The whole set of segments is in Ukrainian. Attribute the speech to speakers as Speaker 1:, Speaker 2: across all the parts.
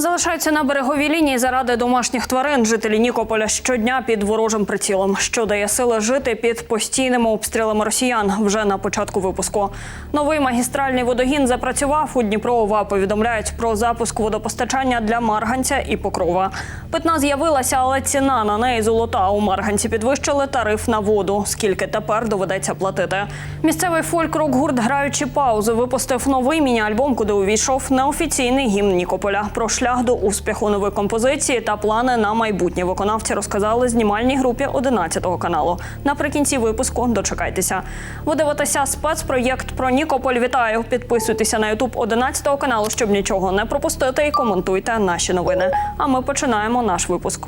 Speaker 1: Залишаються на береговій лінії заради домашніх тварин. Жителі Нікополя щодня під ворожим прицілом, що дає сили жити під постійними обстрілами росіян. Вже на початку випуску новий магістральний водогін запрацював. У Дніпро ОВА повідомляють про запуск водопостачання для Марганця і Покрова. Питна з'явилася, але ціна на неї золота. У Марганці підвищили тариф на воду. Скільки тепер доведеться платити? Місцевий фольк-рок гурт граючи паузи випустив новий міні-альбом, куди увійшов неофіційний гімн Нікополя. Про шлях до успіху нової композиції та плани на майбутнє виконавці розказали знімальній групі 11 каналу. Наприкінці випуску дочекайтеся. Ви дивитеся спецпроєкт про Нікополь. Вітаю! Підписуйтеся на Ютуб 11 каналу, щоб нічого не пропустити, і коментуйте наші новини. А ми починаємо наш випуск.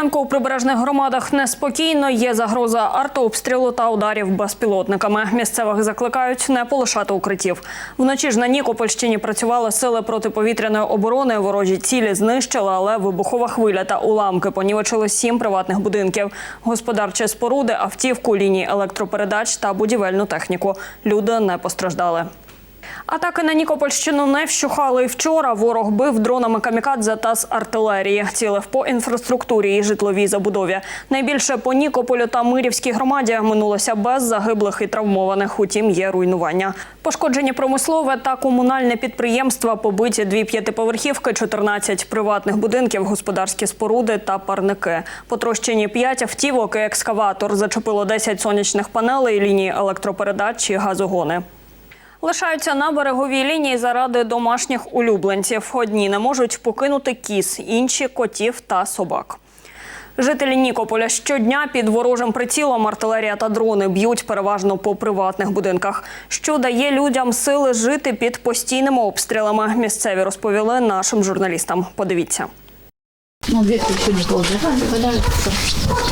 Speaker 1: Ранку у прибережних громадах неспокійно. Є загроза артообстрілу та ударів безпілотниками. Місцевих закликають не полишати укриттів. Вночі ж на Нікопольщині працювали сили протиповітряної оборони. Ворожі цілі знищили, але вибухова хвиля та уламки понівечили сім приватних будинків, господарчі споруди, автівку, лінії електропередач та будівельну техніку. Люди не постраждали. Атаки на Нікопольщину не вщухали вчора. Ворог бив дронами камікадзе та з артилерії. Цілив по інфраструктурі і житловій забудові. Найбільше по Нікополю та Мирівській громаді минулося без загиблих і травмованих. Утім, є руйнування. Пошкоджені промислове та комунальне підприємства, побиті дві п'ятиповерхівки, 14 приватних будинків, господарські споруди та парники. Потрощені п'ять автівок і екскаватор. Зачепило 10 сонячних панелей, лінії електропередач і газогони. Лишаються на береговій лінії заради домашніх улюбленців. Одні не можуть покинути кіз, інші котів та собак. Жителі Нікополя щодня під ворожим прицілом артилерія та дрони б'ють переважно по приватних будинках, що дає людям сили жити під постійними обстрілами. Місцеві розповіли нашим журналістам. Подивіться.
Speaker 2: Ну, еще не поубирали.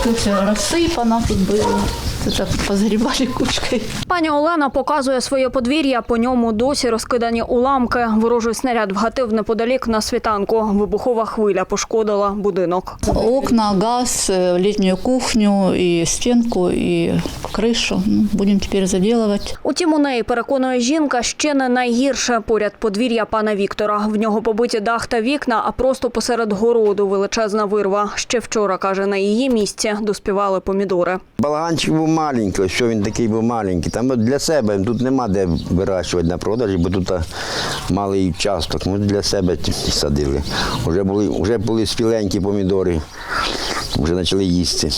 Speaker 2: Тут все рассыпано тут было Это позгребали кучкой.
Speaker 1: Пані Олена показує своє подвір'я. По ньому досі розкидані уламки. Ворожий снаряд вгатив неподалік на світанку. Вибухова хвиля пошкодила будинок.
Speaker 2: Окна, газ, э, летнюю кухню, и стенку, и крышу. Ну, будем теперь заделывать.
Speaker 1: Утім, у неї переконує жінка ще не найгірше поряд подвір'я пана Віктора. В нього побиті дах та вікна, а просто посеред городу величезна вирва. Ще вчора каже, на її місці доспівали помідори.
Speaker 3: Балаганчик був маленький, що він такий був маленький. Там для себе тут нема де вирощувати на продажі, бо тут малий участок. Ми для себе садили. Вже були, вже були спіленькі помідори, вже почали їсти.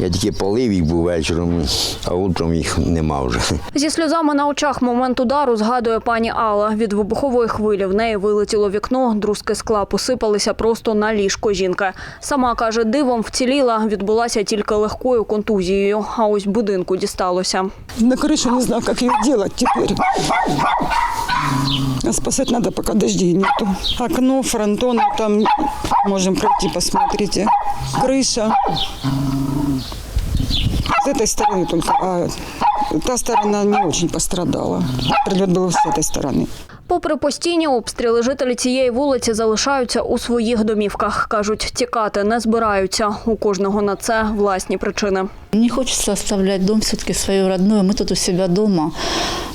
Speaker 3: Я тільки полив їх був вечором, а утром їх нема вже.
Speaker 1: Зі сльозами на очах момент удару згадує пані Алла. Від вибухової хвилі в неї вилетіло вікно, друзки скла посипалися просто на ліжко жінки. Сама каже, дивом вціліла, відбулася тільки легкою контузією. А ось будинку дісталося.
Speaker 4: На крышу не знаю, как ее делать теперь. А спасать надо, пока дождей нету. Окно, фронтон, там можем пройти, посмотрите. Крыша. С этой стороны только, а та сторона не очень пострадала. Прилет был с этой стороны.
Speaker 1: Попри постійні обстріли, жителі цієї вулиці залишаються у своїх домівках. Кажуть, тікати не збираються. У кожного на це власні причини.
Speaker 2: Не хочется оставлять дом все-таки свое родное. Мы тут у себя дома.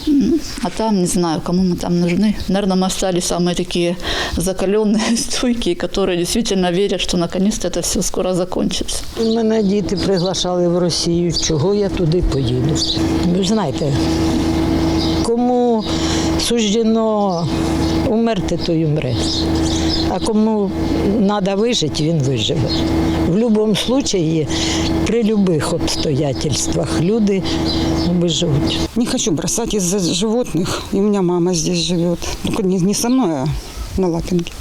Speaker 2: М, А там, не знаю, кому мы там нужны. Наверное, мы остались самые такие закаленные, стойкие, которые действительно верят, что наконец-то это все скоро закончится.
Speaker 5: Мене діти приглашали в Росію, чого я туди поїду. Ви ж знаєте, кому суждено умерти, той умре. А кому треба вижити, він виживе. В будь-якому випадку, при будь-яких обстоятельствах люди виживуть.
Speaker 4: Не хочу бросати из-за животних. І у мене мама здесь живе. Ну, не, не со мною, а на Лапинке.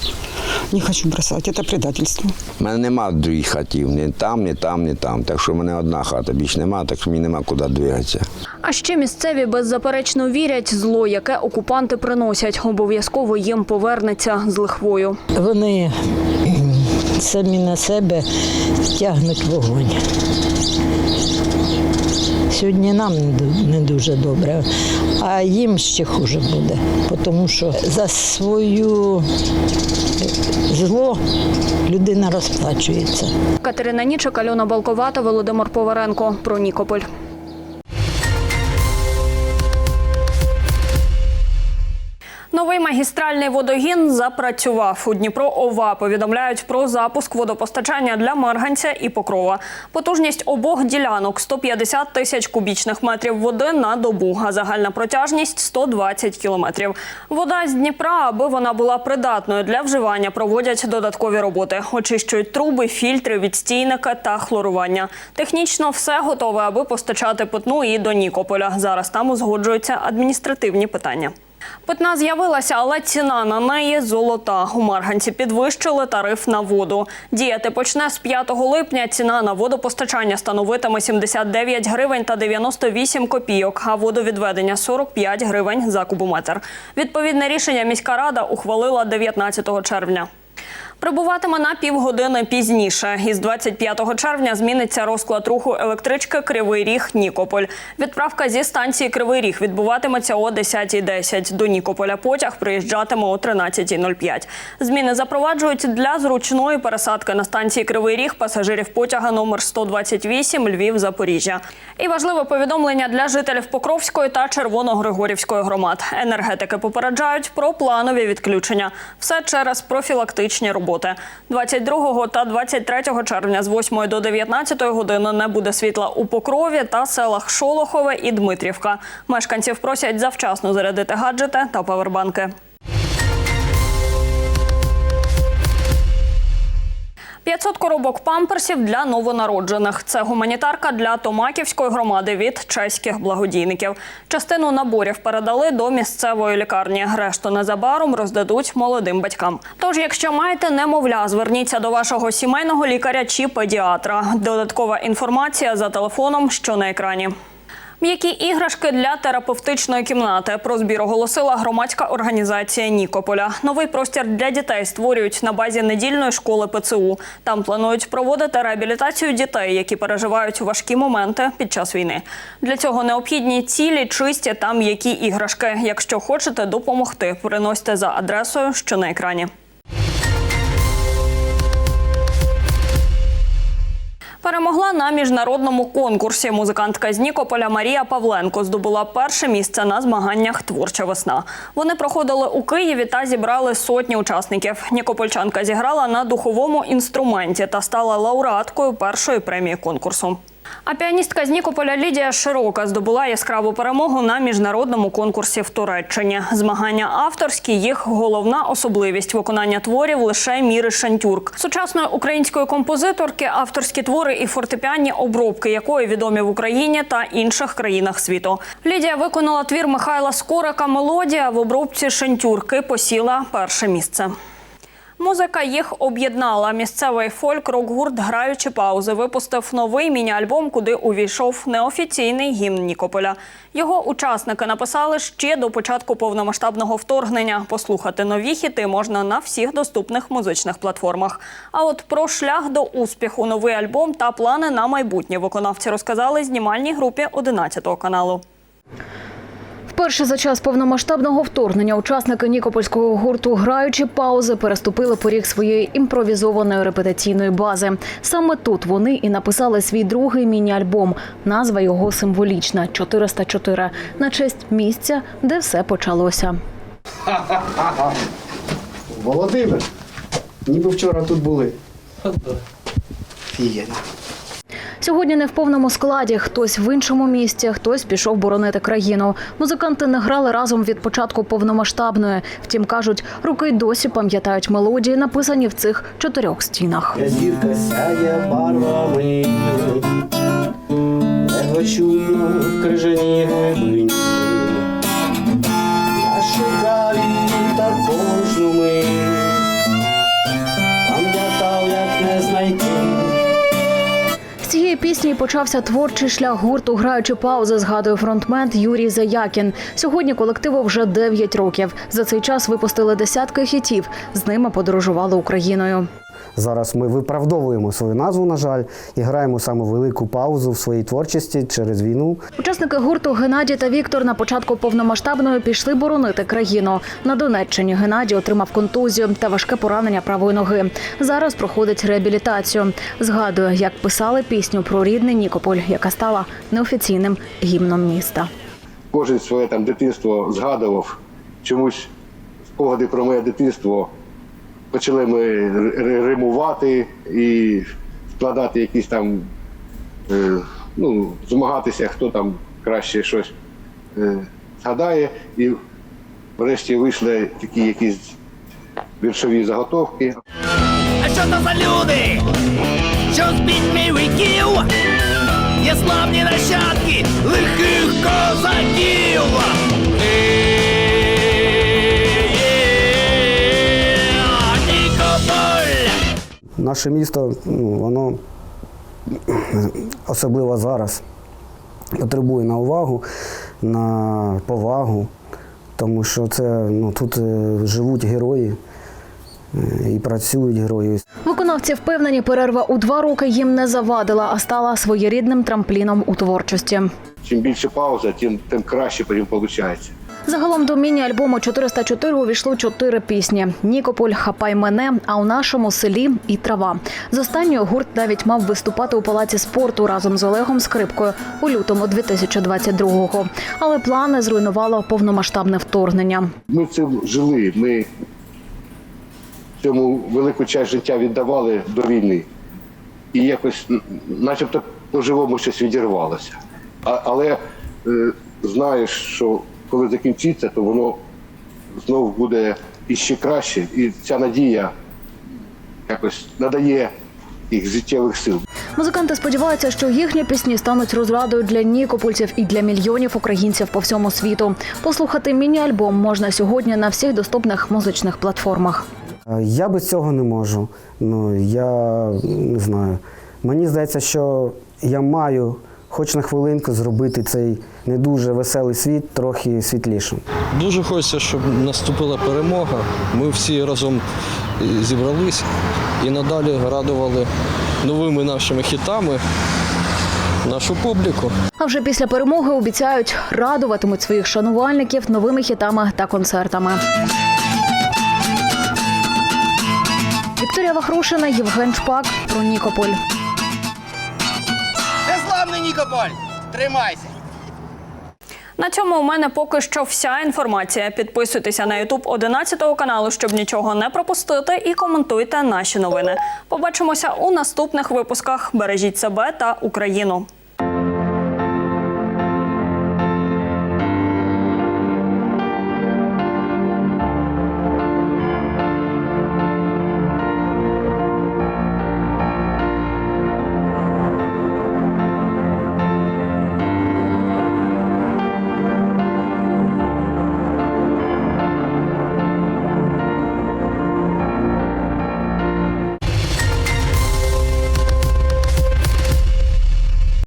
Speaker 4: Не хочу бросать. Это предательство.
Speaker 3: У мене нема других хатів, ні там, ні там, ні там. Так що в мене одна хата, більше нема, так що мені нема куди двигатися.
Speaker 1: А ще місцеві беззаперечно вірять, зло, яке окупанти приносять, обов'язково їм повернеться з лихвою.
Speaker 5: Вони самі на себе тягнуть вогонь. Сьогодні нам не дуже добре, а їм ще хуже буде, тому що за свою зло людина розплачується.
Speaker 1: Катерина Нічик, Альона Балковата, Володимир Поваренко. Про Нікополь. Новий магістральний водогін запрацював. У Дніпро ОВА повідомляють про запуск водопостачання для Марганця і Покрова. Потужність обох ділянок 150 тисяч кубічних метрів води на добу, а загальна протяжність 120 кілометрів. Вода з Дніпра, аби вона була придатною для вживання, проводять додаткові роботи. Очищують труби, фільтри, відстійники та хлорування. Технічно все готове, аби постачати питну і до Нікополя. Зараз там узгоджуються адміністративні питання. Питна з'явилася, але ціна на неї золота. У Марганці підвищили тариф на воду. Діяти почне з 5 липня. Ціна на водопостачання становитиме 79 гривень та 98 копійок, а водовідведення 45 гривень за кубометр. Відповідне рішення міська рада ухвалила 19 червня. Прибуватиме на півгодини пізніше. Із 25 червня зміниться розклад руху електрички Кривий Ріг Нікополь. Відправка зі станції Кривий Ріг відбуватиметься о 10.10. До Нікополя потяг приїжджатиме о 13.05. Зміни запроваджують для зручної пересадки на станції Кривий Ріг пасажирів потяга номер 128 Львів Запоріжжя. І важливе повідомлення для жителів Покровської та Червоногригорівської громад. Енергетики попереджають про планові відключення. Все через профілактичні роботи. 22 та 23 червня з 8 до 19 години не буде світла у Покрові та селах Шолохове і Дмитрівка. Мешканців просять завчасно зарядити гаджети та павербанки. 500 коробок памперсів для новонароджених. Це гуманітарка для Томаківської громади від чеських благодійників. Частину наборів передали до місцевої лікарні. Решту незабаром роздадуть молодим батькам. Тож, якщо маєте немовля, зверніться до вашого сімейного лікаря чи педіатра. Додаткова інформація за телефоном, що на екрані. М'які іграшки для терапевтичної кімнати. Про збір оголосила громадська організація Нікополя. Новий простір для дітей створюють на базі недільної школи ПЦУ. Там планують проводити реабілітацію дітей, які переживають важкі моменти під час війни. Для цього необхідні цілі, чисті та м'які іграшки. Якщо хочете допомогти, приносьте за адресою, що на екрані. Перемогла на міжнародному конкурсі. Музикантка з Нікополя Марія Павленко здобула перше місце на змаганнях Творча весна. Вони проходили у Києві та зібрали сотні учасників. Нікопольчанка зіграла на духовому інструменті та стала лауреаткою першої премії конкурсу. А піаністка з Нікополя Лідія Широка здобула яскраву перемогу на міжнародному конкурсі в Туреччині. Змагання авторські їх головна особливість виконання творів лише міри Шантюрк. Сучасної української композиторки авторські твори і фортепіанні обробки, якої відомі в Україні та інших країнах світу. Лідія виконала твір Михайла Скорика Мелодія в обробці Шантюрки посіла перше місце. Музика їх об'єднала. Місцевий фольк-рок-гурт «Граючі паузи випустив новий міні-альбом, куди увійшов неофіційний гімн Нікополя. Його учасники написали ще до початку повномасштабного вторгнення. Послухати нові хіти можна на всіх доступних музичних платформах. А от про шлях до успіху, новий альбом та плани на майбутнє виконавці розказали знімальній групі 11 каналу.
Speaker 6: Вперше за час повномасштабного вторгнення учасники нікопольського гурту граючі паузи переступили поріг своєї імпровізованої репетиційної бази. Саме тут вони і написали свій другий міні-альбом. Назва його символічна 404 на честь місця, де все почалося.
Speaker 7: Володимир, ніби вчора тут були. Фієна.
Speaker 6: Сьогодні не в повному складі. Хтось в іншому місті, хтось пішов боронити країну. Музиканти не грали разом від початку повномасштабної. Втім, кажуть, руки й досі пам'ятають мелодії, написані в цих чотирьох стінах.
Speaker 7: Зірка сяє барвами, ледве чутно в крижаній глибині.
Speaker 6: Цієї пісні почався творчий шлях гурту Граючи паузи, згадує фронтмен Юрій Заякін. Сьогодні колективу вже 9 років. За цей час випустили десятки хітів. З ними подорожували Україною.
Speaker 8: Зараз ми виправдовуємо свою назву, на жаль, і граємо саме велику паузу в своїй творчості через війну.
Speaker 6: Учасники гурту Геннадій та Віктор на початку повномасштабної пішли боронити країну. На Донеччині Геннадій отримав контузію та важке поранення правої ноги. Зараз проходить реабілітацію. Згадує, як писали пісню про рідний Нікополь, яка стала неофіційним гімном міста.
Speaker 9: кожен своє там дитинство згадував. Чомусь спогади про моє дитинство почали ми ри- римувати і складати якісь там, е, ну, змагатися, хто там краще щось е, згадає. І врешті вийшли такі якісь віршові заготовки.
Speaker 10: А що то за люди? Що з пітьми віків? Є славні нащадки лихих козаків.
Speaker 8: Наше місто, ну, воно особливо зараз потребує на увагу, на повагу, тому що це ну, тут е, живуть герої е, і працюють герої.
Speaker 6: Виконавці впевнені, перерва у два роки їм не завадила, а стала своєрідним трампліном у творчості.
Speaker 9: Чим більше пауза, тим, тим краще потім виходить.
Speaker 6: Загалом до міні-альбому 404 увійшло чотири пісні: Нікополь, Хапай мене, а у нашому селі і трава. З останньою гурт навіть мав виступати у палаці спорту разом з Олегом Скрипкою у лютому 2022-го. Але плани зруйнувало повномасштабне вторгнення.
Speaker 9: Ми цим жили, ми цьому велику часть життя віддавали до війни. І якось, начебто, по-живому щось відірвалося. Але е, знаєш, що коли закінчиться, то воно знову буде іще краще. І ця надія якось надає їх життєвих сил.
Speaker 6: Музиканти сподіваються, що їхні пісні стануть розрадою для нікопольців і для мільйонів українців по всьому світу. Послухати міні-альбом можна сьогодні на всіх доступних музичних платформах.
Speaker 8: Е, Я без цього не можу. Ну, я не знаю. Мені здається, що я маю хоч на хвилинку зробити цей не дуже веселий світ трохи світлішим.
Speaker 11: Дуже хочеться, щоб наступила перемога. Ми всі разом е, зібрались і надалі радували новими нашими хітами нашу публіку.
Speaker 6: А вже після перемоги обіцяють радуватимуть своїх шанувальників новими хітами та концертами. Вікторія Вахрушина, Євген Шпак про Нікополь.
Speaker 10: Нікополь! Тримайся!
Speaker 1: На цьому у мене поки що вся інформація. Підписуйтеся на Ютуб 11 каналу, щоб нічого не пропустити, і коментуйте наші новини. Побачимося у наступних випусках. Бережіть себе та Україну.